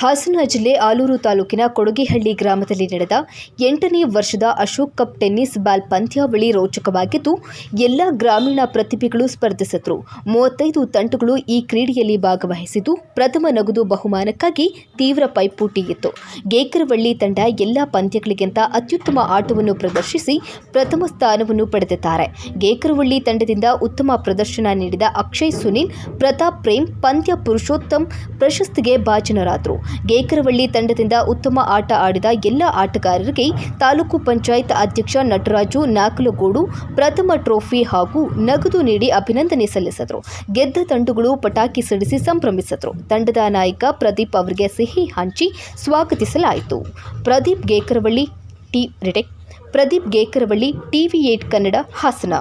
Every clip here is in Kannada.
ಹಾಸನ ಜಿಲ್ಲೆ ಆಲೂರು ತಾಲೂಕಿನ ಕೊಡಗಿಹಳ್ಳಿ ಗ್ರಾಮದಲ್ಲಿ ನಡೆದ ಎಂಟನೇ ವರ್ಷದ ಅಶೋಕ್ ಕಪ್ ಟೆನ್ನಿಸ್ ಬಾಲ್ ಪಂದ್ಯಾವಳಿ ರೋಚಕವಾಗಿದ್ದು, ಎಲ್ಲ ಗ್ರಾಮೀಣ ಪ್ರತಿಭೆಗಳು ಸ್ಪರ್ಧಿಸಿದ್ರು. ಮೂವತ್ತೈದು ತಂಡಗಳು ಈ ಕ್ರೀಡೆಯಲ್ಲಿ ಭಾಗವಹಿಸಿದ್ದು, ಪ್ರಥಮ ನಗದು ಬಹುಮಾನಕ್ಕಾಗಿ ತೀವ್ರ ಪೈಪೋಟಿ ಇತ್ತು ಗೇಕರವಳ್ಳಿ ತಂಡ ಎಲ್ಲ ಪಂದ್ಯಗಳಿಗಿಂತ ಅತ್ಯುತ್ತಮ ಆಟವನ್ನು ಪ್ರದರ್ಶಿಸಿ ಪ್ರಥಮ ಸ್ಥಾನವನ್ನು ಪಡೆದಿದ್ದಾರೆ. ಗೇಕರವಳ್ಳಿ ತಂಡದಿಂದ ಉತ್ತಮ ಪ್ರದರ್ಶನ ನೀಡಿದ ಅಕ್ಷಯ್ ಸುನಿಲ್, ಪ್ರತಾಪ್ ಪ್ರೇಮ್ ಪಂದ್ಯ ಪುರುಷೋತ್ತಮ್ ಪ್ರಶಸ್ತಿಗೆ ಭಾಜನರಾದರು. ಗೇಕರವಳ್ಳಿ ತಂಡದಿಂದ ಉತ್ತಮ ಆಟ ಆಡಿದ ಎಲ್ಲ ಆಟಗಾರರಿಗೆ ತಾಲೂಕು ಪಂಚಾಯತ್ ಅಧ್ಯಕ್ಷ ನಟರಾಜು ನಾಕಲಗೂಡು ಪ್ರಥಮ ಟ್ರೋಫಿ ಹಾಗೂ ನಗದು ನೀಡಿ ಅಭಿನಂದನೆ ಸಲ್ಲಿಸಿದರು. ಗೆದ್ದ ತಂಡಗಳು ಪಟಾಕಿ ಸಿಡಿಸಿ ಸಂಭ್ರಮಿಸಿದರು. ತಂಡದ ನಾಯಕ ಪ್ರದೀಪ್ ಅವರಿಗೆ ಸಿಹಿ ಹಂಚಿ ಸ್ವಾಗತಿಸಲಾಯಿತು. ಪ್ರದೀಪ್ ಗೇಕರವಳ್ಳಿ, ಟಿ ರಿಟೆಕ್, ಪ್ರದೀಪ್ ಗೇಕರವಳ್ಳಿ ಟಿವಿ ಏಟ್ ಕನ್ನಡ ಹಾಸನ.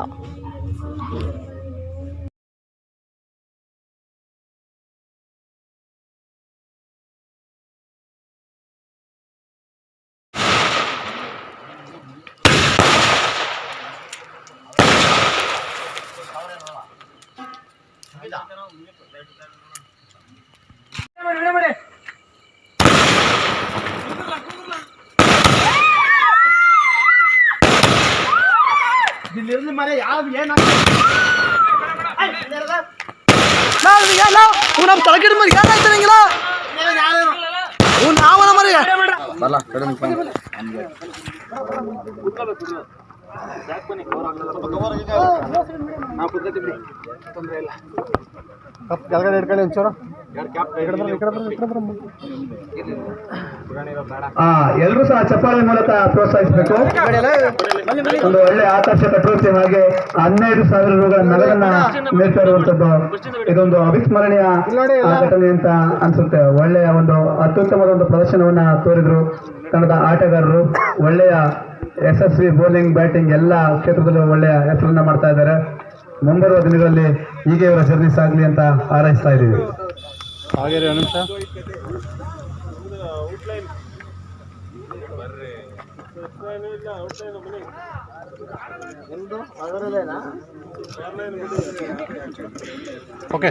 இதுல இருந்து மாதிரி யாரும் ஏன் உன தலைக்கடி மாதிரி கேட்டா தெரியுங்களா? உன் ஆவணம் மாதிரி ಕೆಳಗಡೆ ಒಂಚೂರು. ಎಲ್ಲರೂ ಸಹ ಚಪ್ಪಾಳೆ ಮೂಲಕ ಪ್ರೋತ್ಸಾಹಿಸಬೇಕು. ಒಂದು ಒಳ್ಳೆ ಆಕರ್ಷಕ ಟ್ರೋಫಿ ಹಾಗೆ ಹನ್ನೆರಡು ಸಾವಿರ ರೂಪಾಯಿ ನಗರನ್ನ ನೀಡ್ತಾ ಇರುವಂತದ್ದು ಇದೊಂದು ಅವಿಸ್ಮರಣೀಯ ಘಟನೆ ಅಂತ ಅನ್ಸುತ್ತೆ. ಒಳ್ಳೆಯ ಒಂದು ಅತ್ಯುತ್ತಮದ ಒಂದು ಪ್ರದರ್ಶನವನ್ನ ತೋರಿದ್ರು. ತಂಡದ ಆಟಗಾರರು ಒಳ್ಳೆಯ ಯಶಸ್ವಿ ಬೌಲಿಂಗ್ ಬ್ಯಾಟಿಂಗ್ ಎಲ್ಲ ಕ್ಷೇತ್ರದಲ್ಲೂ ಒಳ್ಳೆಯ ಹೆಸರನ್ನ ಮಾಡ್ತಾ ಇದ್ದಾರೆ. ಮುಂಬರುವ ದಿನಗಳಲ್ಲಿ ಹೀಗೆ ಇವರ ಜರ್ನಿ ಸಾಗಲಿ ಅಂತ ಹಾರೈಸ್ತಾ ಇದ್ದೀವಿ. ಓಕೆ